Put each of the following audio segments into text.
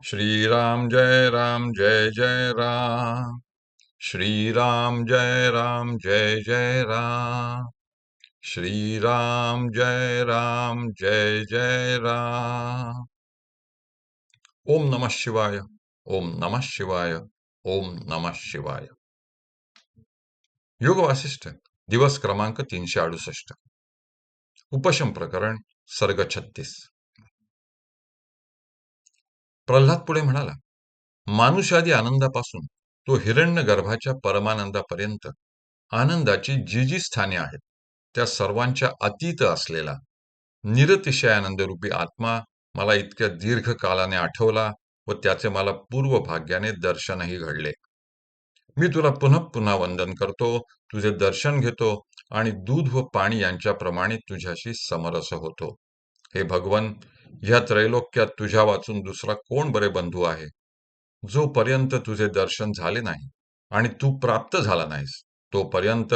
श्रीराम जय राम जय जय राम श्रीराम जय राम जय जय राम श्रीराम जय राम जय जय राम ओम नमः शिवाय ओम नमः शिवाय ओम नमः शिवाय योग वासिष्ठ दिवस क्रमांक तीनशे अडुसष्ट उपशम प्रकरण सर्ग छत्तीस प्रल्हाद पुढे म्हणाला मानुषादी आनंदापासून तो हिरण्य गर्भाच्या परमानंदापर्यंत आनंदाची जी जी स्थाने आहेत त्या सर्वांच्या अतीत असलेला निरतिशय आनंदरूपी आत्मा मला इतक्या दीर्घ कालाने आठवला व त्याचे मला पूर्व भाग्याने दर्शनही घडले. मी तुला पुन्हा पुन्हा वंदन करतो तुझे दर्शन घेतो आणि दूध व पाणी यांच्याप्रमाणे तुझ्याशी समरस होतो. हे भगवन ह्या त्रैलोक्यात तुझ्या वाचून दुसरा कोण बरे बंधू आहे? जोपर्यंत तुझे दर्शन झाले नाही आणि तू प्राप्त झाला नाहीस तोपर्यंत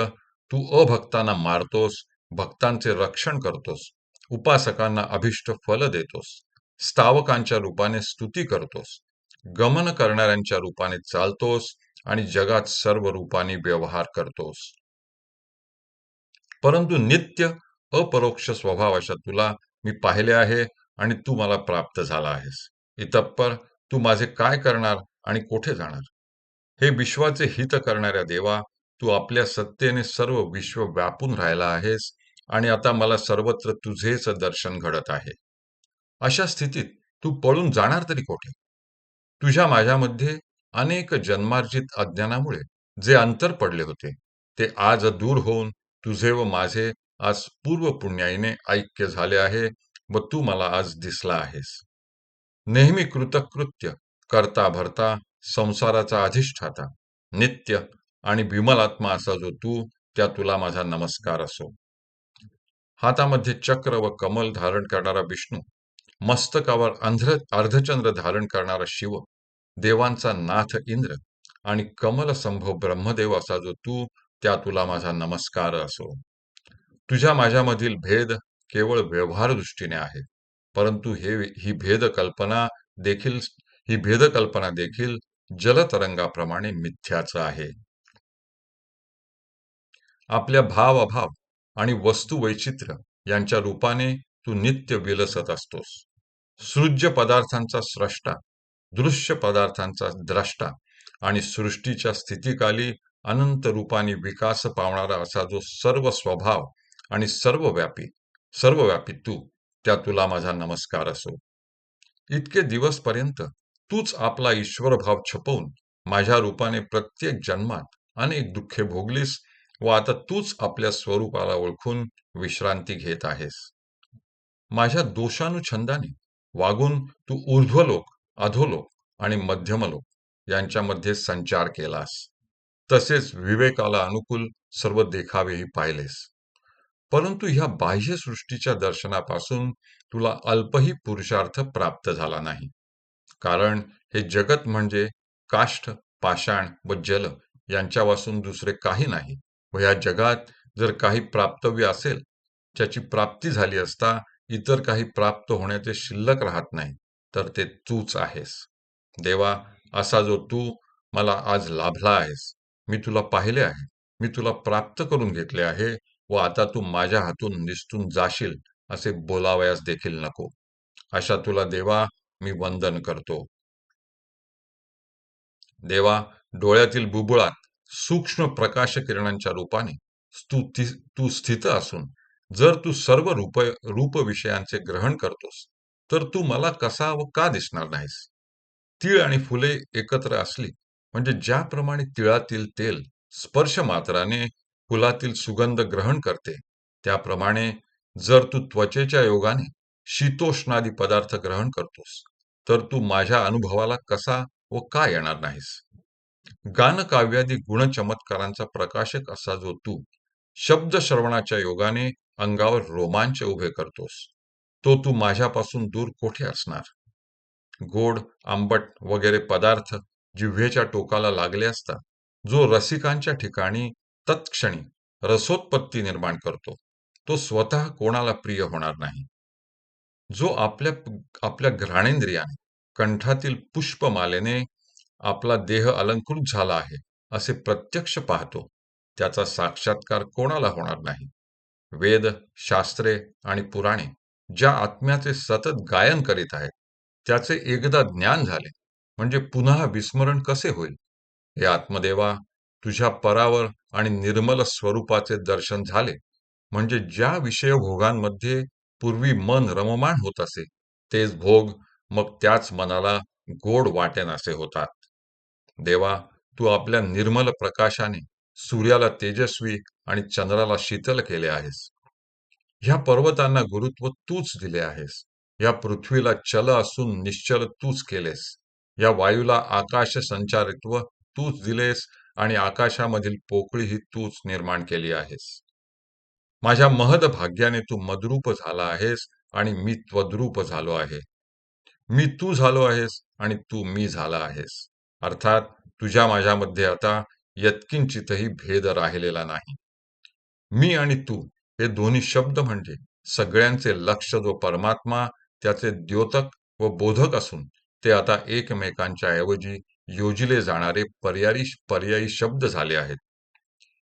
तू अभक्तांना मारतोस भक्तांचे रक्षण करतोस उपासकांना अभिष्ट फल देतोस स्थावकांच्या रूपाने स्तुती करतोस गमन करणाऱ्यांच्या रूपाने चालतोस आणि जगात सर्व रूपाने व्यवहार करतोस. परंतु नित्य अपरोक्ष स्वभावाच्या तुला मी पाहिले आहे आणि तू मला प्राप्त झाला आहेस. इतप्पर तू माझे काय करणार आणि कोठे जाणार? हे विश्वाचे हित करणाऱ्या देवा तू आपल्या सत्तेने सर्व विश्व व्यापून राहिला आहेस आणि आता मला सर्वत्र तुझेच दर्शन घडत आहे. अशा स्थितीत तू पळून जाणार तरी कोठे? तुझ्या माझ्यामध्ये अनेक जन्मार्जित अज्ञानामुळे जे अंतर पडले होते ते आज दूर होऊन तुझे व माझे आज पूर्व पुण्याईने ऐक्य झाले आहे व तू मला आज दिसला आहेस. नेहमी कृतकृत्य करता भरता संसाराचा अधिष्ठाता नित्य आणि विमलात्मा असा जो तू त्या तुला माझा नमस्कार असो. हातामध्ये चक्र व कमल धारण करणारा विष्णू मस्तकावर अंध्र अर्धचंद्र धारण करणारा शिव देवांचा नाथ इंद्र आणि कमल संभव ब्रह्मदेव असा जो तू त्या तुला माझा नमस्कार असो. तुझ्या माझ्यामधील भेद केवळ व्यवहार दृष्टीने आहे. परंतु हे ही भेद कल्पना देखील ही भेद कल्पना देखील जलतरंगाप्रमाणे मिथ्याच आहे. आपल्या भाव अभाव आणि वस्तू वैचित्र्य यांच्या रूपाने तू नित्य विलसत असतोस. सृज्य पदार्थांचा स्रष्टा दृश्य पदार्थांचा द्रष्टा आणि सृष्टीच्या स्थितीकाली अनंत रूपाने विकास पावणारा असा जो सर्व स्वभाव आणि सर्वव्यापी सर्वव्यापी तू त्या तुला माझा नमस्कार असो. इतके दिवसपर्यंत तूच आपला ईश्वर भाव छपवून माझ्या रूपाने प्रत्येक जन्मात अनेक दुःखे भोगलीस व आता तूच आपल्या स्वरूपाला ओळखून विश्रांती घेत आहेस. माझ्या दोषानुछंदाने वागून तू ऊर्ध्वलोक अधोलोक आणि मध्यमलोक यांच्यामध्ये संचार केलास. तसेच विवेकाला अनुकूल सर्व देखावेही पाहिलेस. परंतु ह्या बाह्य सृष्टीच्या दर्शनापासून तुला अल्पही पुरुषार्थ प्राप्त झाला नाही. कारण हे जगत म्हणजे काष्ठ पाषाण व जल यांच्यापासून दुसरे काही नाही व ह्या जगात जर काही प्राप्तव्य असेल ज्याची प्राप्ती झाली असता इतर काही प्राप्त होण्याचे शिल्लक राहत नाही तर ते तूच आहेस. देवा असा जो तू मला आज लाभला आहेस मी तुला पाहिले आहे मी तुला प्राप्त करून घेतले आहे व आता तू माझ्या हातून निसटून जाशील असे बोलावयास देखील नको. अशा तुला देवा मी वंदन करतो. देवा डोळ्यातील बुबुळात सूक्ष्म प्रकाश किरणांच्या रूपाने तू तू स्थित असून जर तू सर्व रूप रूप विषयांचे ग्रहण करतोस तर तू मला कसा व का दिसणार नाहीस? तीळ आणि फुले एकत्र असली म्हणजे ज्याप्रमाणे तिळातील तेल स्पर्श मात्राने फुलातील सुगंध ग्रहण करते. त्याप्रमाणे जर तू त्वचेच्या योगाने शीतोष्णादी पदार्थ ग्रहण करतोस तर तू माझ्या अनुभवाला कसा व का येणार नाहीस? गानकाव्यादी गुणचमत्कारांचा प्रकाशक असा जो तू शब्द श्रवणाच्या योगाने अंगावर रोमांच उभे करतोस तो तू माझ्यापासून दूर कोठे असणार? गोड आंबट वगैरे पदार्थ जिव्हेच्या टोकाला लागले असता जो रसिकांच्या ठिकाणी तत्क्षणी रसोत्पत्ती निर्माण करतो. तो स्वतः कोणाला प्रिय होणार नाही. जो आपल्या आपल्या घ्राणेंद्रियाने कंठातील पुष्पमालेने आपला देह अलंकृत झाला आहे असे प्रत्यक्ष पाहतो त्याचा साक्षात्कार कोणाला होणार नाही. वेद शास्त्रे आणि पुराणे ज्या आत्म्याचे सतत गायन करीत आहेत त्याचे एकदा ज्ञान झाले म्हणजे पुन्हा विस्मरण कसे होईल? हे आत्मदेवा तुझ्या परावर आणि निर्मल स्वरूपाचे दर्शन झाले. म्हणजे ज्या विषय भोगांमध्ये पूर्वी मन रममाण होत असे तेच भोग मग त्याच मनाला गोड वाटेनासे होतात. देवा तू आपल्या निर्मल प्रकाशाने सूर्याला तेजस्वी आणि चंद्राला शीतल केले आहेस. ह्या पर्वतांना गुरुत्व तूच दिले आहेस. या पृथ्वीला चल असून निश्चल तूच केलेस. या वायूला आकाश संचारित्व तूच दिलेस आणि आकाशामधील पोकळी ही तूच निर्माण केली आहेस. माझ्या महद भाग्याने तू मद्रूप झाला आहेस आणि मी त्वद्रूप झालो आहे. मी तू झालो आहेस आणि तू मी झाला आहेस. अर्थात तुझ्या माझ्यामध्ये आता यत्किंचितही भेद राहिलेला नाही. मी आणि तू हे दोन्ही शब्द म्हणजे सगळ्यांचे लक्ष जो परमात्मा त्याचे द्योतक व बोधक असून ते आता एकमेकांच्या ऐवजी योजिले जाणारे पर्यायी पर्यायी शब्द झाले आहेत.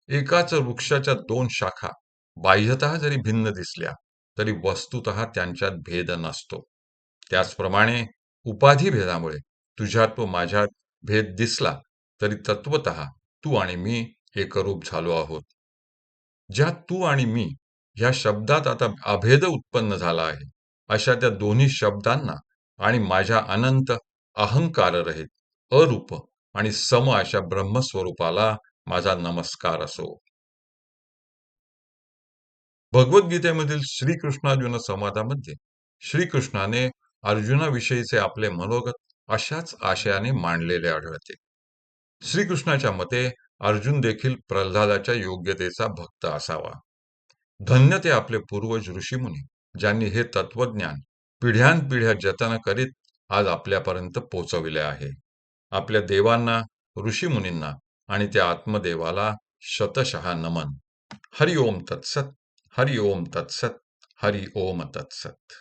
एकाच वृक्षाच्या दोन शाखा बाह्यतः जरी भिन्न दिसल्या तरी वस्तुत त्यांच्यात भेद नसतो. त्याचप्रमाणे उपाधी भेदामुळे तुझ्यात व माझ्यात भेद दिसला तरी तत्वत तू आणि मी एकरूप झालो आहोत. ज्या तू आणि मी ह्या शब्दात आता अभेद उत्पन्न झाला आहे अशा त्या दोन्ही शब्दांना आणि माझ्या अनंत अहंकार रहित अरूप आणि सम अशा ब्रह्मस्वरूपाला माझा नमस्कार असो. भगवद्गीतेमधील श्रीकृष्णार्जुन संवादामध्ये श्रीकृष्णाने अर्जुनाविषयीचे आपले मनोगत अशाच आशयाने मांडलेले आढळते. श्रीकृष्णाच्या मते अर्जुन देखील प्रल्हादाच्या योग्यतेचा भक्त असावा. धन्य ते आपले पूर्वज ऋषीमुनी ज्यांनी हे तत्वज्ञान पिढ्यानपिढ्या जतन करीत आज आपल्यापर्यंत पोचविले आहे. आपल्या देवांना ऋषीमुनींना आणि त्या आत्मदेवाला शतशहा नमन. हरि ओम तत्सत हरि ओम तत्सत हरि ओम तत्सत.